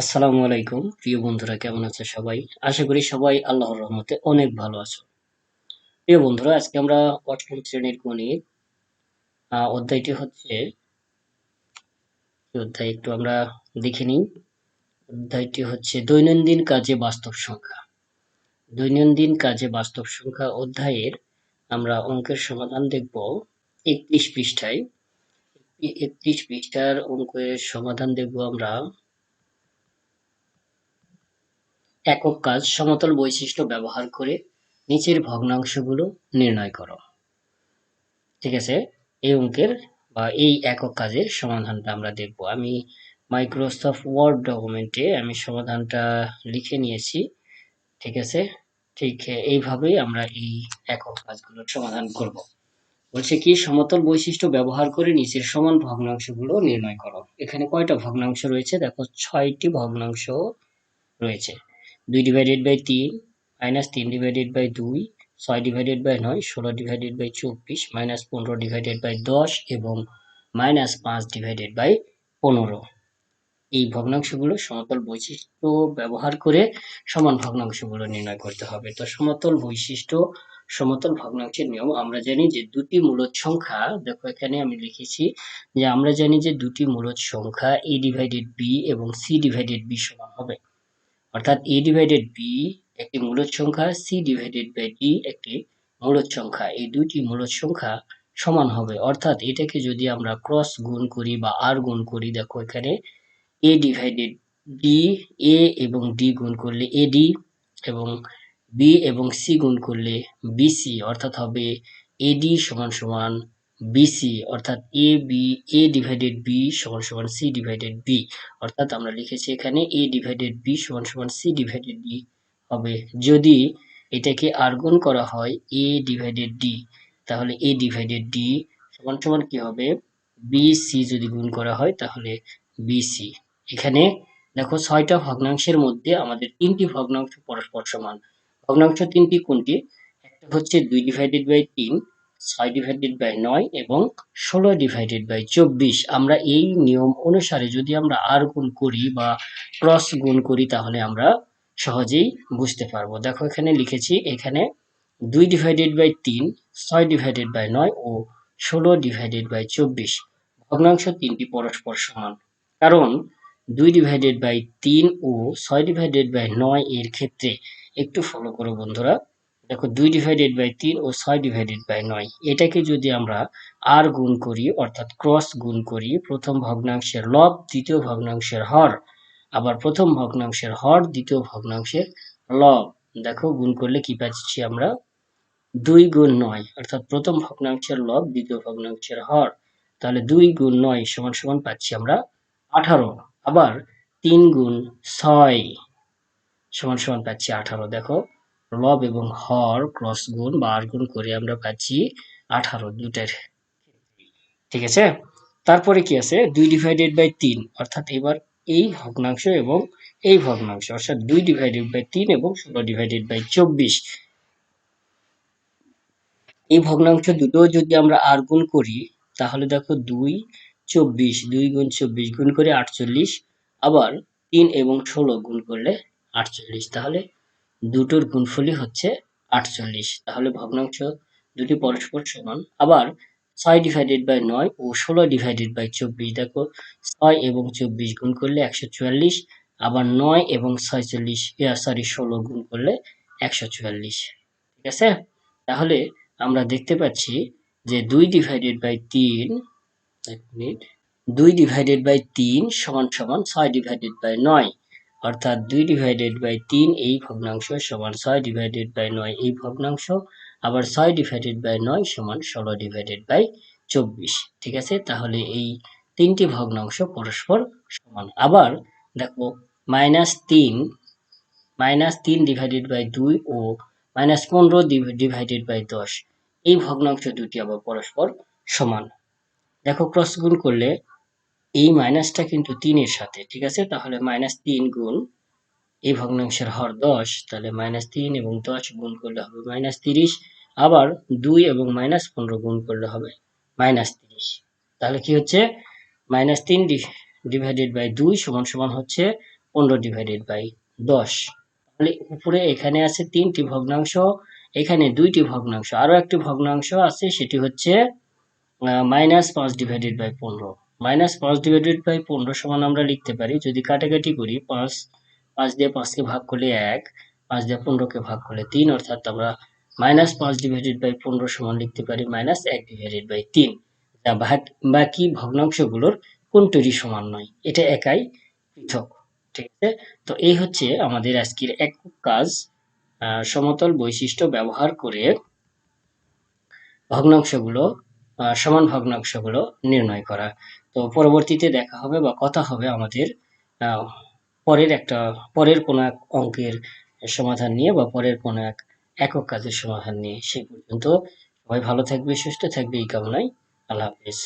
আসসালামু আলাইকুম। প্রিয় বন্ধুরা, কেমন আছে সবাই? আশা করি সবাই আল্লাহর রহমতে অনেক ভালো আছো। প্রিয় বন্ধুরা, আজকে আমরা অষ্টম শ্রেণির গণিত অধ্যায়টি হচ্ছে, অধ্যায় একটু আমরা দেখে নিই। অধ্যায়টি হচ্ছে, দৈনন্দিন কাজে বাস্তব সংখ্যা। দৈনন্দিন কাজে বাস্তব সংখ্যা অধ্যায়ের আমরা অঙ্কের সমাধান দেখব একত্রিশ পৃষ্ঠায়। একত্রিশ পৃষ্ঠার অঙ্কের সমাধান দেখব আমরা। একক কাজ সমতল বৈশিষ্ট্য ব্যবহার করে নিচের ভগ্নাংশগুলো নির্ণয় করো। ঠিক আছে? এই অঙ্কের বা এই একক কাজের সমাধানটা আমরা দেখব। আমি মাইক্রোসফট ওয়ার্ড ডকুমেন্টে আমি সমাধানটা লিখে নিয়েছি। ঠিক আছে? ঠিক এইভাবেই আমরা এই একক কাজগুলোর সমাধান করব। বলছে কি? সমতল বৈশিষ্ট্য ব্যবহার করে নিচের সমান ভগ্নাংশগুলো নির্ণয় করো। এখানে কয়টা ভগ্নাংশ রয়েছে? দেখো, ছয়টি ভগ্নাংশ রয়েছে। দুই ডিভাইডেড বাই তিন মাইনাস তিন ডিভাইডেড বাই দুই, ছয় ডিভাইডেড বাই নয়, ষোলো ডিভাইডেড বাই চব্বিশ মাইনাস পনেরো ডিভাইডেড বাই দশ এবং মাইনাস পাঁচ ডিভাইডেড বাই পনেরো। এই ভগ্নাংশগুলো সমতল বৈশিষ্ট্য ব্যবহার করে সমান ভগ্নাংশগুলো নির্ণয় করতে হবে। তো সমতল বৈশিষ্ট্য, সমতল ভগ্নাংশের নিয়ম আমরা জানি যে দুটি মূলদ সংখ্যা, দেখো এখানে আমি লিখেছি যে আমরা জানি যে দুটি মূলদ সংখ্যা এ ডিভাইডেড বি এবং সি ডিভাইডেড বি সমান হবে। অর্থাৎ এ ডিভাইডেড বি একটি মূলদ সংখ্যা সি ডিভাইডেড বাই ডি একটি মূলদ সংখ্যা। এই দুইটি মূলদ সংখ্যা সমান হবে। অর্থাৎ এটাকে যদি আমরা ক্রস গুণ করি বা আর গুণ করি, দেখো এখানে এ ডিভাইডেড ডি এ এবং ডি গুণ করলে এ ডি এবং বি এবং সি গুণ করলে বিসি অর্থাৎ হবে এডি সমান সমান বিসি অর্থাৎ A B A divided B সমান সমান সি ডিভাইডেড বি অর্থাৎ আমরা লিখেছি এখানে এ ডিভাইডেড বি সমান সমান সি ডিভাইডেড ডি হবে। যদি এটাকে আর গুণ করা হয় এ ডিভাইডেড ডি তাহলে এ ডিভাইডেড ডি সমান সমান কি হবে? বি সি যদি গুণ করা হয়, তাহলে বিসি এখানে দেখো ছয়টা ভগ্নাংশের মধ্যে আমাদের তিনটি ভগ্নাংশ পরস্পর সমান। ভগ্নাংশ তিনটি কোনটি? একটা হচ্ছে দুই ডিভাইডেড বাই তিন ছয় ডিভাইডেড বাই নয় এবং ষোলো ডিভাইডেড বাই চব্বিশ। আমরা এই নিয়ম অনুসারে যদি আমরা আর গুণ করি বা ক্রস গুণ করি, তাহলে আমরা সহজেই বুঝতে পারব। দেখো এখানে লিখেছি, এখানে দুই ডিভাইডেড বাই তিন, ছয় ডিভাইডেড বাই নয় ও ষোলো ডিভাইডেড বাই চব্বিশ। ভগ্নাংশ তিনটি পরস্পর সমান। কারণ দুই ডিভাইডেড বাই তিন ও ছয় ডিভাইডেড বাই নয় এর ক্ষেত্রে একটু ফলো করো বন্ধুরা। দেখো দুই ডিভাইডেড বাই তিন ও ছয় ডিভাইডেড বাই নয়। এটাকে যদি আমরা আর গুণ করি, অর্থাৎ ক্রস গুণ করি, প্রথম ভগ্নাংশের লব, দ্বিতীয় ভগ্নাংশের হর, আবার প্রথম ভগ্নাংশের হর, দ্বিতীয় ভগ্নাংশের লব। দেখো, গুণ করলে কি পাচ্ছি আমরা? দুই গুণ নয়, অর্থাৎ প্রথম ভগ্নাংশের লব, দ্বিতীয় ভগ্নাংশের হর। তাহলে দুই গুণ নয় সমান সমান পাচ্ছি আমরা আঠারো। আবার তিন গুণ ছয় সমান সমান পাচ্ছি আঠারো। দেখো লব এবং হর ক্রস গুণ বা আর গুণ করে আমরা পাচ্ছি আঠারো দুটার ঠিক আছে? তারপরে কি আছে? দুই ডিভাইডেড বাই তিন। অর্থাৎ এবার এই ভগ্নাংশ এবং এই ভগ্নাংশ। অর্থাৎ দুই ডিভাইডেড বাই তিন এবং ষোলো ডিভাইডেড বাই চব্বিশ। এই ভগ্নাংশ দুটো যদি আমরা আর গুণ করি, তাহলে দেখো দুই, চব্বিশ। দুই গুণ চব্বিশ গুণ করে আটচল্লিশ। আবার তিন এবং ষোলো গুণ করলে আটচল্লিশ। তাহলে দুটোর গুণফলই হচ্ছে আটচল্লিশ। তাহলে ভগ্নাংশ দুটি পরস্পর সমান। আবার ছয় ডিভাইডেড বাই নয় ও ষোলো ডিভাইডেড বাই চব্বিশ। দেখো, ছয় এবং চব্বিশ গুণ করলে একশো চুয়াল্লিশ। আবার নয় এবং ছয়চল্লিশ সরি ষোলো গুণ করলে একশো চুয়াল্লিশ। ঠিক আছে? তাহলে আমরা দেখতে পাচ্ছি যে দুই ডিভাইডেড বাই তিন, এক মিনিট, দুই ডিভাইডেড বাই তিন সমান সমান ছয় ডিভাইডেড বাই নয়। অর্থাৎ দুই ডিভাইডেড বাই তিন, এই ভগ্নাংশ সমান ছয় ডিভাইডেড বাই নয়, এই ভগ্নাংশ আবার ছয় ডিভাইডেড বাই নয় সমান ষোলো ডিভাইডেড বাই চব্বিশ। ঠিক আছে? তাহলে এই তিনটি ভগ্নাংশ পরস্পর সমান। আবার দেখো মাইনাস তিন মাইনাস তিন ডিভাইডেড বাই দুই ও মাইনাস পনেরো ডিভাইডেড বাই দশ, এই ভগ্নাংশ দুটি আবার পরস্পর সমান। দেখো ক্রস গুণ করলে এই মাইনাসটা কিন্তু তিনের সাথে, ঠিক আছে? তাহলে মাইনাস তিন গুণ এই ভগ্নাংশের হর দশ, তাহলে মাইনাস তিন এবং দশ গুণ করলে হবে মাইনাস তিরিশ, আবার দুই এবং মাইনাস পনেরো গুণ করলে হবে মাইনাস তিরিশ। তাহলে কি হচ্ছে? মাইনাস তিন ডিভাইডেড বাই দুই সমান সমান হচ্ছে পনেরো ডিভাইডেড বাই দশ। তাহলে উপরে এখানে আছে তিনটি ভগ্নাংশ, এখানে দুইটি ভগ্নাংশ আরও একটি ভগ্নাংশ আছে, সেটি হচ্ছে মাইনাস পাঁচ ডিভাইডেড বাই পনেরো। মাইনাস পাঁচ ডিভাইডেড বাই পনেরো সমান আমরা লিখতে পারি, যদি কাটাকাটি করি পাঁচ পাঁচ দিয়ে পাঁচকে ভাগ করলে এক, পাঁচ দিয়ে পনেরোকে ভাগ করলে তিন, অর্থাৎ আমরা মাইনাস পাঁচ ডিভাইডেড বাই পনেরো সমান লিখতে পারি মাইনাস এক ডিভাইডেড বাই তিন। যা বাক- ভগ্নাংশগুলোর কোনটিরই সমান নয়, এটা একাই পৃথক, ঠিক আছে? তো এই হচ্ছে আমাদের আজকের একক কাজ সমতল বৈশিষ্ট্য ব্যবহার করে ভগ্নাংশগুলো সমান ভগ্নাংশগুলো নির্ণয় করা। তো পরবর্তীতে দেখা হবে বা কথা হবে আমাদের পরের একটা, পরের কোনো এক অঙ্কের সমাধান নিয়ে বা পরের কোনো এক একক কাজের সমাধান নিয়ে। সেই পর্যন্ত সবাই ভালো থাকবে, সুস্থ থাকবে এই কামনায়। আল্লাহ হাফিজ।